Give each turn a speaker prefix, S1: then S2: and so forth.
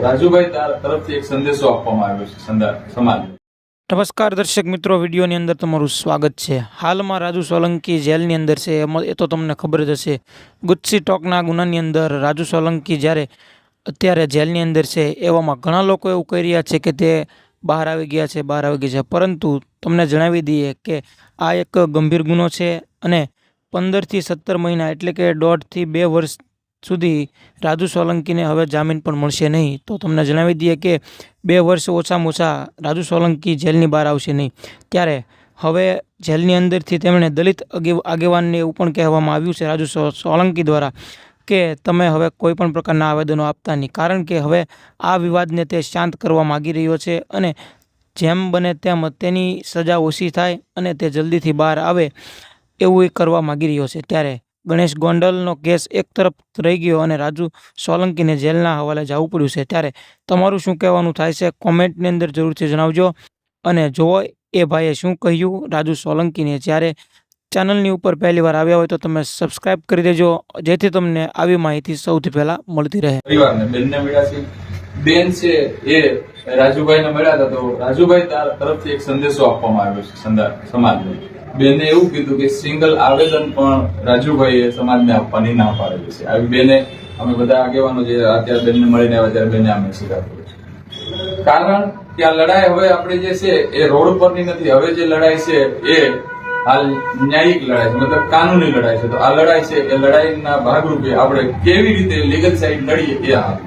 S1: રાજુભાઈ તરફથી એક સંદેશો આપવામાં આવ્યો છે સમાજ
S2: નમસ્કાર દર્શક મિત્રો, વિડીયોની અંદર તમારું સ્વાગત છે. હાલમાં રાજુ સોલંકી જેલની અંદર છે એ તો તમને ખબર જ હશે. ગુચ્છી ટોકના ગુનાની અંદર રાજુ સોલંકી જ્યારે અત્યારે જેલની અંદર છે, એવામાં ઘણા લોકો એવું કહી રહ્યા છે કે તે બહાર આવી ગયા છે, બહાર આવી ગયા છે. પરંતુ તમને જણાવી દઈએ કે આ એક ગંભીર ગુનો છે અને પંદરથી સત્તર મહિના એટલે કે દોઢથી બે વર્ષ સુધી રાજુ સોલંકીને હવે જામીન પણ મળશે નહીં. તો તમને જણાવી દઈએ કે બે વર્ષ ઓછામાં ઓછા રાજુ સોલંકી જેલની બહાર આવશે નહીં. ત્યારે હવે જેલની અંદરથી તેમણે દલિત આગેવાનને એવું પણ કહેવામાં આવ્યું છે રાજુ સોલંકી દ્વારા કે તમે હવે કોઈ પણ પ્રકારના આવેદનો આપતા નહીં. કારણ કે હવે આ વિવાદને તે શાંત કરવા માગી રહ્યો છે અને જેમ બને તેમ તેની સજા ઓછી થાય અને તે જલ્દીથી બહાર આવે એવું એ કરવા માગી રહ્યો છે. ત્યારે ગણેશ ગોંડલનો કેસ એક તરફ રહી ગયો અને રાજુ સોલંકીને જેલના હવાલે જવું પડ્યું છે. ત્યારે તમારું શું કહેવાનું થાય છે? કોમેન્ટની અંદર જરૂરથી જણાવજો. અને જુઓ એ ભાઈએ શું કહ્યું રાજુ સોલંકીને જ્યારે ચેનલની ઉપર પહેલી વાર આવ્યા હોય તો તમે સબસ્ક્રાઇબ કરી દેજો. જેથી તમને આવી માહિતી સૌથી પહેલાં મળતી રહે.
S1: બેન છે એ રાજુભાઈને મળ્યા હતા તો રાજુભાઈ તરફથી એક સંદેશો આપવામાં આવ્યો છે સમાજને બેને એવું કીધું કે સિંગલ આવેદન પણ રાજુભાઈએ સમાજને આપવાની ના પાડેલી છે. આવી બેને અમે બધા આગેવાનો જે અત્યારે બેનને મળીને આવ્યા ત્યારે બેને અમે સ્વીકાર કર્યો કારણ કે આ લડાઈ હવે આપણે જે છે એ રોડ પરની નથી. હવે જે લડાઈ છે એ હાલ ન્યાયિક લડાઈ છે, મતલબ કાનૂની લડાઈ છે. તો આ લડાઈ છે એ લડાઈના ભાગરૂપે આપણે કેવી રીતે લીગલ સાઈડ લડીએ એ હાલ